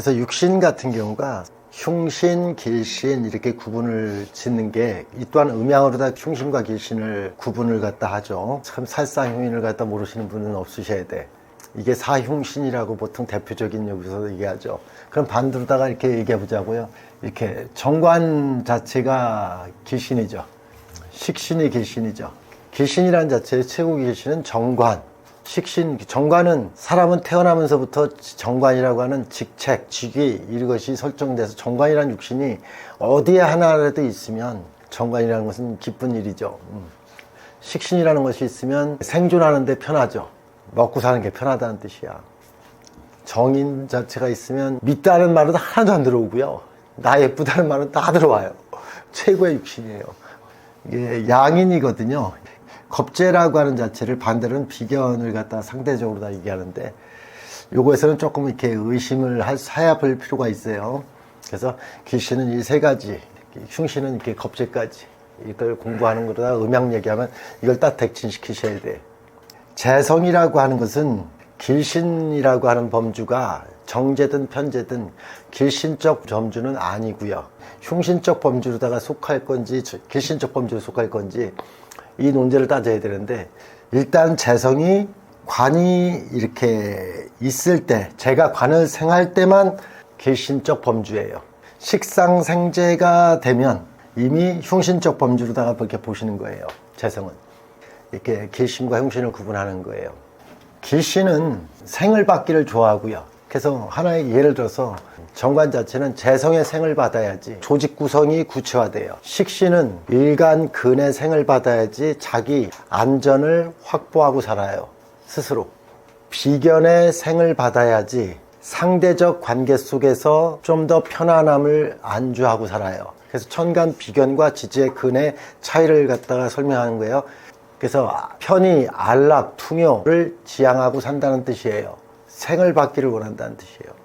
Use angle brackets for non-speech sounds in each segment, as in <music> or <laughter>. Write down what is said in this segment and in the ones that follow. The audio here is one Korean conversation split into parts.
그래서 육신 같은 경우가 흉신, 길신 이렇게 구분을 짓는 게 이 또한 음양으로 다 흉신과 길신을 구분을 갖다 하죠. 참 살상 흉인을 갖다 모르시는 분은 없으셔야 돼. 이게 사흉신이라고 보통 대표적인 여기서 얘기하죠. 그럼 반대로다가 이렇게 얘기해 보자고요. 이렇게 정관 자체가 길신이죠. 식신이 길신이죠. 길신이라는 자체의 최고 길신은 정관. 식신, 정관은 사람은 태어나면서부터 정관이라고 하는 직책, 직위 이것이 설정돼서 정관이라는 육신이 어디에 하나라도 있으면 정관이라는 것은 기쁜 일이죠. 음. 식신이라는 것이 있으면 생존하는데 편하죠. 먹고 사는 게 편하다는 뜻이야. 정인 자체가 있으면 믿다는 말은 하나도 안 들어오고요. 나 예쁘다는 말은 다 들어와요. 최고의 육신이에요. 이게 양인이거든요. 겁재라고 하는 자체를 반대로는 비견을 갖다 상대적으로 다 얘기하는데 요거에서는 조금 이렇게 의심을 할, 해야 볼 필요가 있어요. 그래서 길씨는 이세 가지, 흉씨는 이렇게 겁재까지 이걸 공부하는 거다 음양 얘기하면 이걸 딱 대칭시키셔야 돼. 재성이라고 하는 것은 길신이라고 하는 범주가 정제든 편제든 길신적 범주는 아니고요. 흉신적 범주로다가 속할 건지 길신적 범주로 속할 건지 이 논제를 따져야 되는데 일단 재성이 관이 이렇게 있을 때 제가 관을 생할 때만 길신적 범주예요. 식상생재가 되면 이미 흉신적 범주로다가 이렇게 보시는 거예요. 재성은 이렇게 길신과 흉신을 구분하는 거예요. 길신은 생을 받기를 좋아하고요. 그래서 하나의 예를 들어서 정관 자체는 재성의 생을 받아야지 조직 구성이 구체화돼요. 식신은 일간 근의 생을 받아야지 자기 안전을 확보하고 살아요. 스스로. 비견의 생을 받아야지 상대적 관계 속에서 좀 더 편안함을 안주하고 살아요. 그래서 천간 비견과 지지의 근의 차이를 갖다가 설명하는 거예요. 그래서 편히 안락, 투묘를 지향하고 산다는 뜻이에요. 생을 받기를 원한다는 뜻이에요.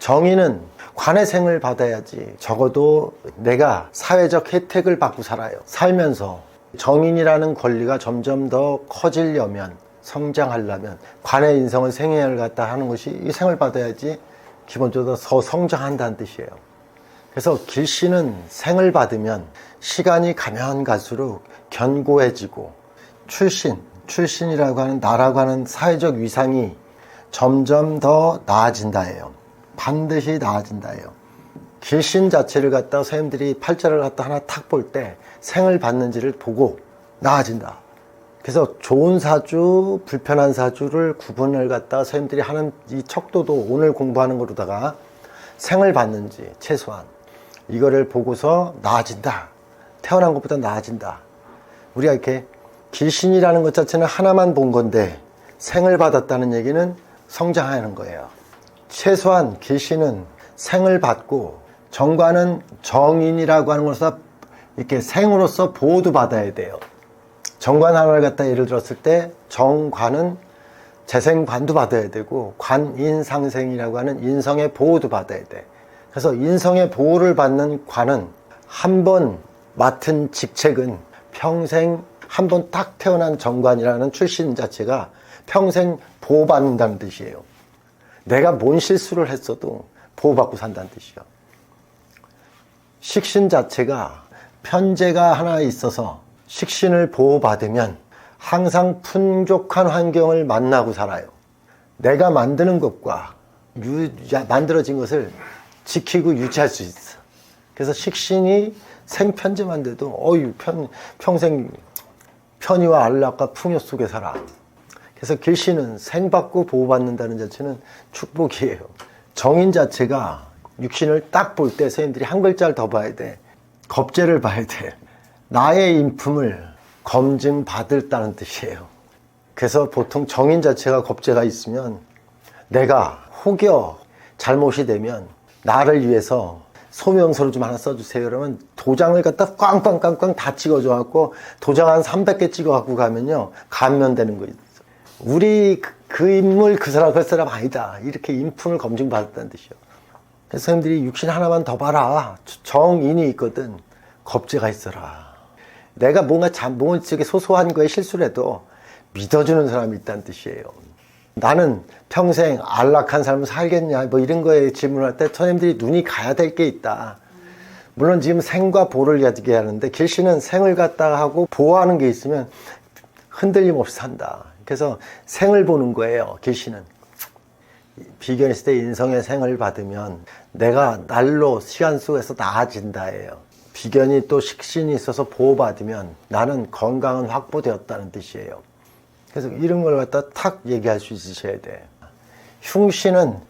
정의는 관의 생을 받아야지 적어도 내가 사회적 혜택을 받고 살아요. 살면서 정인이라는 권리가 점점 더 커지려면 성장하려면 관의 인성을 생애를 갖다 하는 것이 이 생을 받아야지 기본적으로 더 성장한다는 뜻이에요. 그래서 길씨는 생을 받으면 시간이 가면 갈수록 견고해지고 출신, 출신이라고 하는 나라고 하는 사회적 위상이 점점 더 나아진다예요. 반드시 나아진다예요. 길신 자체를 갖다 선생님들이 팔자를 갖다 하나 탁 볼 때 생을 받는지를 보고 나아진다. 그래서 좋은 사주, 불편한 사주를 구분을 갖다 선생님들이 하는 이 척도도 오늘 공부하는 거로다가 생을 받는지 최소한 이거를 보고서 나아진다. 태어난 것보다 나아진다. 우리가 이렇게 길신이라는 것 자체는 하나만 본 건데 생을 받았다는 얘기는 성장하는 거예요. 최소한 길신은 생을 받고 정관은 정인이라고 하는 것을 이렇게 생으로서 보호도 받아야 돼요. 정관 하나를 갖다 예를 들었을 때 정관은 재생관도 받아야 되고 관인상생이라고 하는 인성의 보호도 받아야 돼. 그래서 인성의 보호를 받는 관은 한 번 맡은 직책은 평생 한 번 딱 태어난 정관이라는 출신 자체가 평생 보호받는다는 뜻이에요. 내가 뭔 실수를 했어도 보호받고 산다는 뜻이요. 식신 자체가 편제가 하나 있어서 식신을 보호받으면 항상 풍족한 환경을 만나고 살아요. 내가 만드는 것과 유, 만들어진 것을 지키고 유지할 수 있어. 그래서 식신이 생편제만 돼도 어유 편, 평생 편의와 안락과 풍요 속에 살아. 그래서 길씨는 생받고 보호받는다는 자체는 축복이에요. 정인 자체가 육신을 딱 볼 때 선생님들이 한 글자를 더 봐야 돼. 겁재를 봐야 돼. 나의 인품을 검증받을다는 뜻이에요. 그래서 보통 정인 자체가 겁재가 있으면 내가 혹여 잘못이 되면 나를 위해서 소명서를 좀 하나 써주세요. 그러면 도장을 갖다 꽝꽝꽝꽝 다 찍어줘갖고 도장 한 300개 찍어갖고 가면요. 감면되는 거 있어. 우리 그, 그 인물 그 사람 그 사람 아니다. 이렇게 인품을 검증받았다는 뜻이요. 그래서 선생님들이 육신 하나만 더 봐라. 정인이 있거든. 겁재가 있어라. 내가 뭔가 참, 뭔가 저게 소소한 거에 실수를 해도 믿어주는 사람이 있다는 뜻이에요. 나는 평생 안락한 삶을 살겠냐 뭐 이런 거에 질문할 때 선생님들이 눈이 가야 될 게 있다. 물론 지금 생과 보를 가지게 하는데 길씨는 생을 갖다가 하고 보호하는 게 있으면 흔들림 없이 산다. 그래서 생을 보는 거예요. 길씨는. 비견 시대 인성의 생을 받으면 내가 날로 시간 속에서 나아진다예요. 비견이 또 식신이 있어서 보호받으면 나는 건강은 확보되었다는 뜻이에요. 그래서 이런 걸 갖다 탁 얘기할 수 있으셔야 돼. 흉신은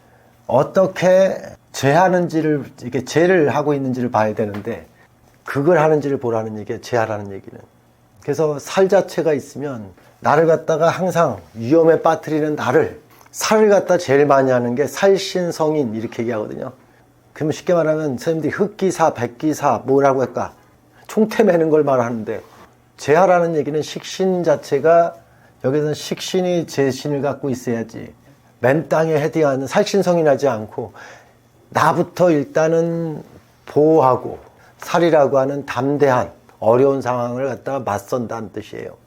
어떻게 제하는지를 이게 제를 하고 있는지를 봐야 되는데 그걸 하는지를 보라는 얘기에 제하라는 얘기는. 그래서 살 자체가 있으면 나를 갖다가 항상 위험에 빠뜨리는 나를 살을 갖다 제일 많이 하는 게 살신성인 이렇게 얘기하거든요. 그러면 쉽게 말하면 선생님들이 흑기사, 백기사 뭐라고 할까? 총태 매는 걸 말하는데 제하라는 얘기는 식신 자체가 여기서는 식신이 제신을 갖고 있어야지 맨 땅에 헤딩하는 살신성인하지 않고 나부터 일단은 보호하고 살이라고 하는 담대한 어려운 상황을 갖다가 맞선다는 뜻이에요.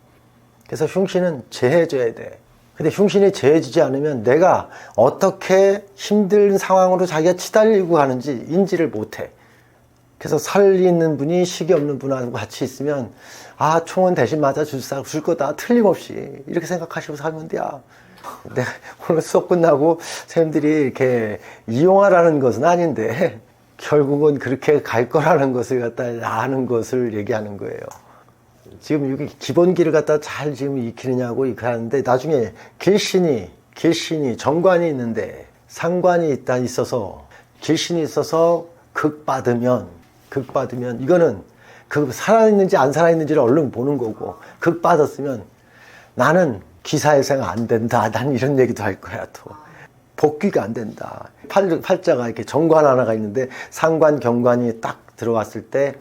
그래서 흉신은 제해줘야 돼. 근데 흉신이 제해지지 않으면 내가 어떻게 힘든 상황으로 자기가 치달리고 가는지 인지를 못해. 그래서 살이 있는 분이 식이 없는 분하고 같이 있으면 아 총은 대신 맞아 줄, 거다 틀림없이 이렇게 생각하시고 살면 돼야. 내가 오늘 수업 끝나고 선생님들이 이렇게 이용하라는 것은 아닌데 결국은 그렇게 갈 거라는 것을 갖다 아는 것을 얘기하는 거예요. 지금 여기 기본기를 갖다 잘 지금 익히느냐고 이렇게 하는데 나중에 길신이 길신이 정관이 있는데 상관이 있다 있어서 길신이 있어서 극 받으면 극 받으면 이거는 그 살아있는지 안 살아있는지를 얼른 보는 거고 극 받았으면 나는 기사회생 안 된다. 난 이런 얘기도 할 거야 또. 복귀가 안 된다. 팔, 팔자가 이렇게 정관 하나가 있는데 상관 경관이 딱 들어왔을 때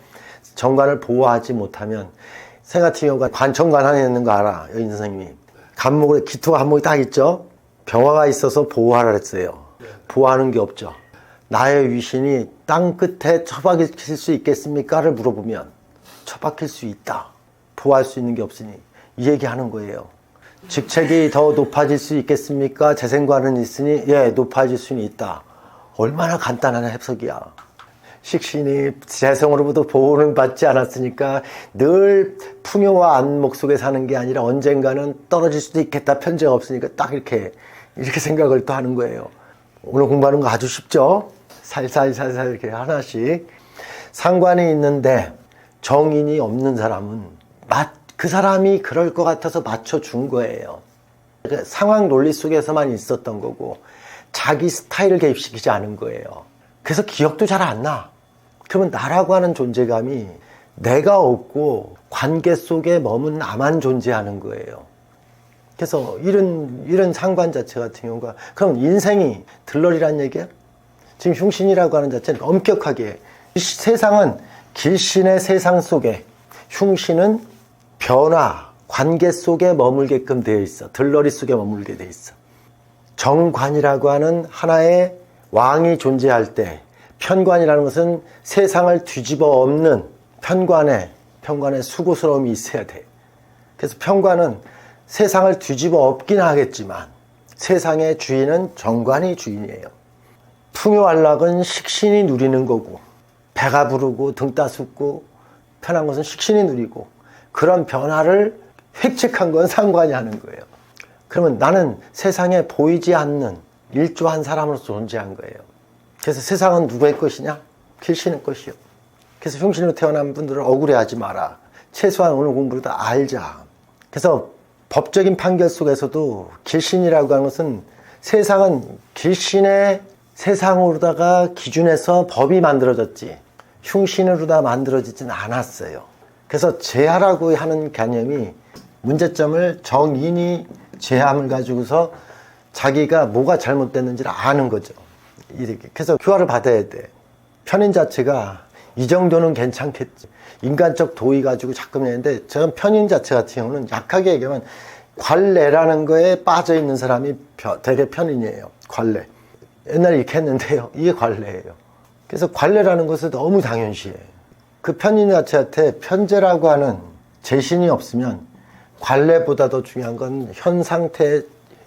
정관을 보호하지 못하면 생 같은 경우가 관청관 하나 있는 거 알아 여인 선생님이? 간목에 기토 한목이 딱 있죠? 병화가 있어서 보호하라 했어요. 보호하는 게 없죠. 나의 위신이 땅 끝에 처박힐 수 있겠습니까를 물어보면 처박힐 수 있다. 보호할 수 있는 게 없으니 이 얘기하는 거예요. 직책이 더 높아질 수 있겠습니까? 재생관은 있으니 예 높아질 수는 있다. 얼마나 간단한 해석이야 식신이 재성으로부터 보호는 받지 않았으니까 늘 풍요와 안목 속에 사는 게 아니라 언젠가는 떨어질 수도 있겠다 편제가 없으니까 딱 이렇게 이렇게 <laughs> 생각을 또 하는 거예요. 오늘 공부하는 거 아주 쉽죠? 살살살살 이렇게 하나씩 상관이 있는데 정인이 없는 사람은 맞, 그 사람이 그럴 것 같아서 맞춰준 거예요. 그 상황 논리 속에서만 있었던 거고 자기 스타일을 개입시키지 않은 거예요. 그래서 기억도 잘 안 나. 그러면 나라고 하는 존재감이 내가 없고 관계 속에 머문 나만 존재하는 거예요. 그래서 이런 이런 상관 자체 같은 경우가 그럼 인생이 들러리란 얘기야? 지금 흉신이라고 하는 자체는 엄격하게 이 세상은 길신의 세상 속에 흉신은 변화 관계 속에 머물게끔 되어 있어 들러리 속에 머물게 되어 있어 정관이라고 하는 하나의 왕이 존재할 때 편관이라는 것은 세상을 뒤집어 엎는 편관에 편관에 수고스러움이 있어야 돼. 그래서 편관은 세상을 뒤집어 엎긴 하겠지만 세상의 주인은 정관이 주인이에요. 풍요안락은 식신이 누리는 거고 배가 부르고 등 따숩고 편한 것은 식신이 누리고 그런 변화를 획책한 건 상관이 하는 거예요. 그러면 나는 세상에 보이지 않는 일조한 사람으로서 존재한 거예요. 그래서 세상은 누구의 것이냐? 길신의 것이요. 그래서 흉신으로 태어난 분들은 억울해하지 마라. 최소한 오늘 공부를 다 알자. 그래서 법적인 판결 속에서도 길신이라고 하는 것은 세상은 길신의 세상으로다가 기준해서 법이 만들어졌지 흉신으로다 만들어지진 않았어요. 그래서 제하라고 하는 개념이 문제점을 정인이 제함을 가지고서 자기가 뭐가 잘못됐는지를 아는 거죠. 이렇게. 그래서 교화를 받아야 돼. 편인 자체가 이 정도는 괜찮겠지. 인간적 도의 가지고 내는데 저는 편인 자체 같은 경우는 약하게 얘기하면 관례라는 거에 빠져 있는 사람이 펴- 되게 편인이에요. 관례. 옛날에 이렇게 했는데요. 이게 관례예요. 그래서 관례라는 것을 너무 당연시해. 그 편인 자체한테 편제라고 하는 재신이 없으면 관례보다 더 중요한 건 현 상태에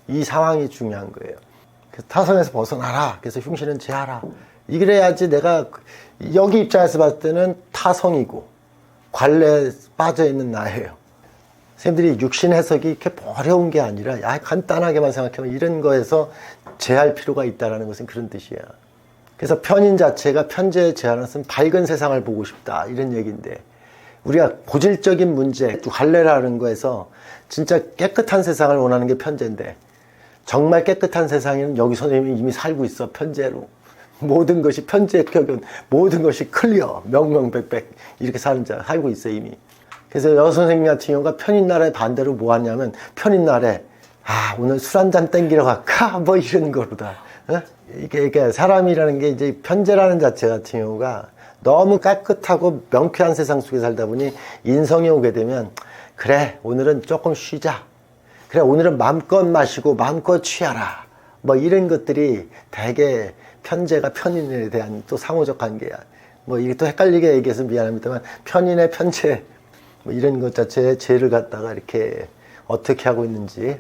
이 상황이 중요한 거예요. 그래서 타성에서 벗어나라. 그래서 흉신은 제하라. 이래야지 내가 여기 입장에서 봤을 때는 타성이고 관례에 빠져 있는 나예요. 선생님들이 육신 해석이 이렇게 어려운 게 아니라 야 간단하게만 생각하면 이런 거에서 제할 필요가 있다라는 것은 그런 뜻이야. 그래서 편인 자체가 편제에 제하는 것은 밝은 세상을 보고 싶다 이런 얘기인데 우리가 고질적인 문제 관례라는 거에서 진짜 깨끗한 세상을 원하는 게 편제인데 정말 깨끗한 세상에는 여기 선생님이 이미 살고 있어 편제로. 모든 것이 편제의 표현 모든 것이 클리어 명명백백. 이렇게 사는 자 살고 있어 이미. 그래서 여 선생님 같은 경우가 편인 날에 반대로 뭐 하냐면 편인 날에 아 오늘 술 한 잔 땡기러 갈까? <laughs> 뭐 이런 거로다. 어? 이게, 이게 사람이라는 게 이제 편제라는 자체 같은 경우가 너무 깨끗하고 명쾌한 세상 속에 살다 보니 인성이 오게 되면 그래 오늘은 조금 쉬자 그래 오늘은 마음껏 마시고 마음껏 취하라. 뭐 이런 것들이 대개 편제가 편인에 대한 또 상호적 관계야. 뭐 이게 또 헷갈리게 얘기해서 미안합니다만 편인의 편제. 뭐 이런 것 자체에 죄를 갖다가 이렇게 어떻게 하고 있는지